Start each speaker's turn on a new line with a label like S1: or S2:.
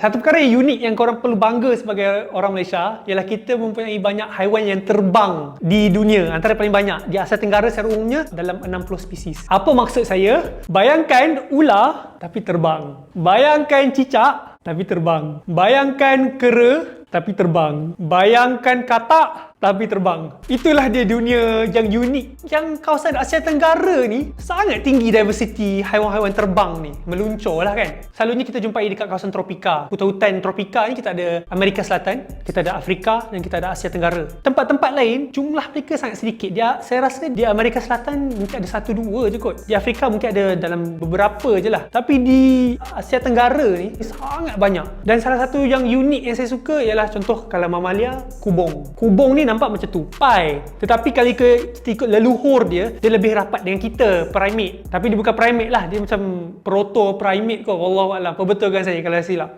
S1: Satu perkara yang unik yang korang perlu bangga sebagai orang Malaysia ialah kita mempunyai banyak haiwan yang terbang di dunia. Antara paling banyak di Asia Tenggara secara umumnya dalam 60 spesies. Apa maksud saya? Bayangkan ular tapi terbang. Bayangkan cicak tapi terbang. Bayangkan kera tapi terbang. Bayangkan katak tapi terbang. Itulah dia dunia yang unik. Yang kawasan Asia Tenggara ni sangat tinggi diversity haiwan-haiwan terbang ni. Meluncur lah kan. Selalunya kita jumpai dekat kawasan tropika. Hutan-hutan tropika ni kita ada Amerika Selatan, kita ada Afrika dan kita ada Asia Tenggara. Tempat-tempat lain jumlah mereka sangat sedikit. Dia saya rasa di Amerika Selatan mungkin ada satu dua je kot. Di Afrika mungkin ada dalam beberapa je lah. Tapi di Asia Tenggara ni sangat banyak. Dan salah satu yang unik yang saya suka ialah contoh kalau mamalia kubong. Kubong ni nampak macam tupai. Tetapi kali ke kita ikut leluhur dia, dia lebih rapat dengan kita, primate. Tapi dia bukan primate lah, dia macam proto primate kot. Wallahualam. Perbetulkan saya kalau silap.